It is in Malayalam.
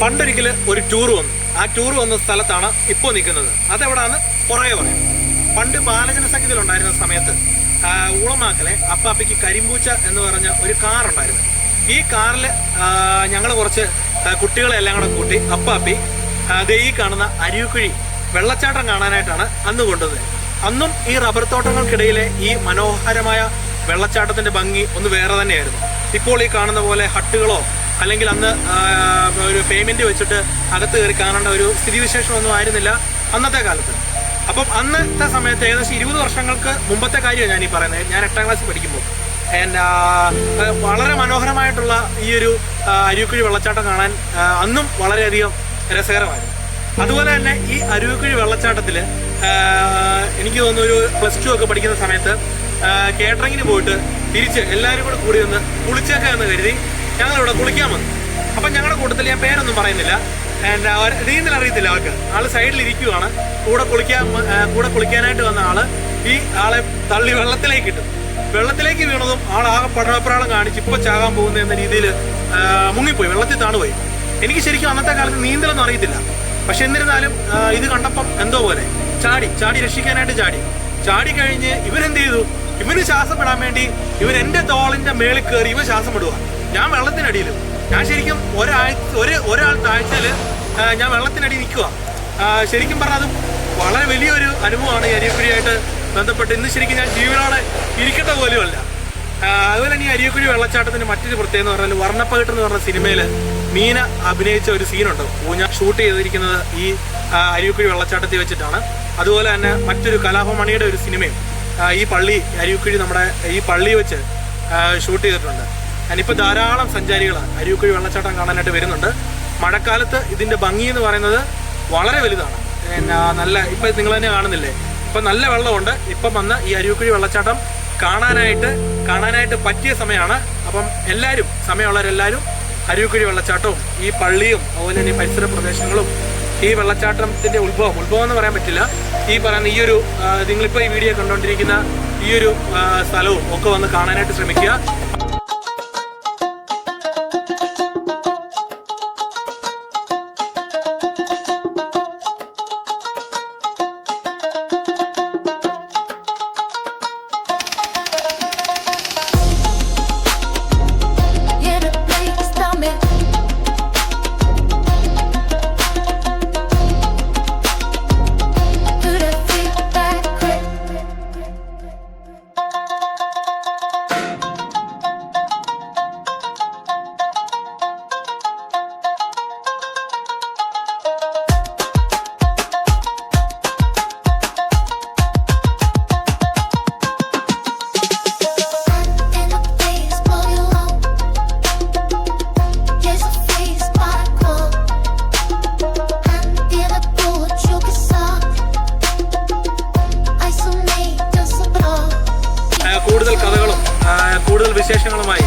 പണ്ടൊരിക്കൽ ഒരു ടൂർ വന്നു. ആ ടൂർ വന്ന സ്ഥലത്താണ് ഇപ്പോൾ നിൽക്കുന്നത്. അതെവിടാന്ന് പുറകെ പറയും. പണ്ട് ബാലജന സംഗീതത്തിലുണ്ടായിരുന്ന സമയത്ത് ഊളമാക്കലെ അപ്പാപ്പയ്ക്ക് കരിമ്പൂച്ച എന്ന് പറഞ്ഞ ഒരു കാർ ഉണ്ടായിരുന്നു. ഈ കാറിൽ ഞങ്ങൾ കുറച്ച് കുട്ടികളെ എല്ലാം കൂടെ കൂട്ടി അപ്പാപ്പി ഗൈ ഈ കാണുന്ന അരിയുക്കുഴി വെള്ളച്ചാട്ടം കാണാനായിട്ടാണ് അന്ന് കൊണ്ടുവന്നത്. അന്നും ഈ റബ്ബർ തോട്ടങ്ങൾക്കിടയിലെ ഈ മനോഹരമായ വെള്ളച്ചാട്ടത്തിന്റെ ഭംഗി ഒന്ന് വേറെ തന്നെയായിരുന്നു. ഇപ്പോൾ ഈ കാണുന്ന പോലെ ഹട്ടുകളോ അല്ലെങ്കിൽ അന്ന് ഒരു പേയ്മെന്റ് വെച്ചിട്ട് അകത്ത് കയറി കാണേണ്ട ഒരു സ്ഥിതിവിശേഷമൊന്നും ആയിരുന്നില്ല അന്നത്തെ കാലത്ത്. അപ്പം അന്നത്തെ സമയത്ത് ഏകദേശം ഇരുപത് വർഷങ്ങൾക്ക് മുമ്പത്തെ കാര്യമാണ് ഞാൻ ഈ പറയുന്നത്. ഞാൻ എട്ടാം ക്ലാസ്സിൽ പഠിക്കുമ്പോൾ. ആ, വളരെ മനോഹരമായിട്ടുള്ള ഈ ഒരു അരുവിക്കുഴി വെള്ളച്ചാട്ടം കാണാൻ അന്നും വളരെയധികം രസകരമായിരുന്നു. അതുപോലെ തന്നെ ഈ അരുവിക്കുഴി വെള്ളച്ചാട്ടത്തിൽ എനിക്ക് തോന്നുന്നു ഒരു പ്ലസ് ടു ഒക്കെ പഠിക്കുന്ന സമയത്ത് കേറ്ററിങ്ങിന് പോയിട്ട് തിരിച്ച് എല്ലാവരും കൂടെ കൂടി നിന്ന് കുളിച്ചേക്കാം എന്ന് കരുതി ഞങ്ങളിവിടെ കുളിക്കാൻ വന്നു. അപ്പം ഞങ്ങളുടെ കൂട്ടത്തിൽ ഞാൻ പേരൊന്നും പറയുന്നില്ല. എന്റെ നീന്തൽ അറിയത്തില്ല അവർക്ക് ആൾ സൈഡിൽ ഇരിക്കുവാണ് കൂടെ കുളിക്കാൻ കൂടെ കുളിക്കാനായിട്ട് വന്ന ആൾ ഈ ആളെ തള്ളി വെള്ളത്തിലേക്ക് ഇട്ടു. വെള്ളത്തിലേക്ക് വീണതും ആൾ ആകെ പടപ്രാളം കാണിച്ച് ഇപ്പൊ ചാകാൻ പോകുന്ന എന്ന രീതിയിൽ മുങ്ങിപ്പോയി. വെള്ളത്തിൽ താണുപോയി എനിക്ക് ശരിക്കും അന്നത്തെ കാലത്ത് നീന്തലൊന്നും അറിയത്തില്ല. പക്ഷെ എന്നിരുന്നാലും ഇത് കണ്ടപ്പം എന്തോ പോലെ. ചാടി ചാടി രക്ഷിക്കാനായിട്ട് ചാടി. ചാടി കഴിഞ്ഞ് ഇവരെന്ത് ചെയ്തു? ഇവന് ശ്വാസം വിടാൻ വേണ്ടി ഇവൻ തോളിന്റെ മേളിൽ കയറി ഇവ ശ്വാസം വിടുക ഞാൻ വെള്ളത്തിനടിയിൽ. ഞാൻ ശരിക്കും ഒരാഴ്ച ഒരു ഒരാൾ താഴ്ചയിൽ ഞാൻ വെള്ളത്തിനടി നിൽക്കുക. ശരിക്കും പറഞ്ഞാൽ അത് വളരെ വലിയൊരു അനുഭവമാണ് ഈ അരിയക്കുഴിയായിട്ട് ബന്ധപ്പെട്ട്. ഇന്ന് ശരിക്കും ഞാൻ ജീവനോടെ ഇരിക്കട്ടെ അല്ല അതുപോലെ തന്നെ ഈ അരിയക്കുഴി വെള്ളച്ചാട്ടത്തിന്റെ മറ്റൊരു പ്രത്യേകത എന്ന് പറഞ്ഞാൽ വർണപ്പകിട്ട് എന്ന് പറഞ്ഞ സിനിമയിൽ മീന അഭിനയിച്ച ഒരു സീനുണ്ട്. ഞാൻ ഷൂട്ട് ചെയ്തിരിക്കുന്നത് ഈ അരിയക്കുഴി വെള്ളച്ചാട്ടത്തിൽ വെച്ചിട്ടാണ്. അതുപോലെ തന്നെ മറ്റൊരു കലാഭമണിയുടെ ഒരു സിനിമയും ഈ പള്ളി അരിയക്കുഴി നമ്മുടെ ഈ പള്ളി വെച്ച് ഷൂട്ട് ചെയ്തിട്ടുണ്ട്. ഞാനിപ്പോൾ ധാരാളം സഞ്ചാരികൾ അരുവിക്കുഴി വെള്ളച്ചാട്ടം കാണാനായിട്ട് വരുന്നുണ്ട്. മഴക്കാലത്ത് ഇതിന്റെ ഭംഗി എന്ന് പറയുന്നത് വളരെ വലുതാണ്. പിന്നെ നല്ല ഇപ്പം നിങ്ങൾ തന്നെ കാണുന്നില്ലേ? ഇപ്പം നല്ല വെള്ളമുണ്ട്. ഇപ്പം വന്ന് ഈ അരുവിക്കുഴി വെള്ളച്ചാട്ടം കാണാനായിട്ട് കാണാനായിട്ട് പറ്റിയ സമയമാണ്. അപ്പം എല്ലാവരും സമയമുള്ളവരെല്ലാവരും അരുവിക്കുഴി വെള്ളച്ചാട്ടവും ഈ പള്ളിയും അതുപോലെ തന്നെ പരിസര പ്രദേശങ്ങളും ഈ വെള്ളച്ചാട്ടത്തിന്റെ ഉത്ഭവം ഉത്ഭവം എന്ന് പറയാൻ പറ്റില്ല. ഈ പറയുന്ന ഈ ഒരു നിങ്ങളിപ്പോൾ ഈ വീഡിയോ കണ്ടുകൊണ്ടിരിക്കുന്ന ഈ ഒരു സ്ഥലവും ഒക്കെ വന്ന് കാണാനായിട്ട് ശ്രമിക്കുക. കൂടുതൽ വിശേഷങ്ങളുമായി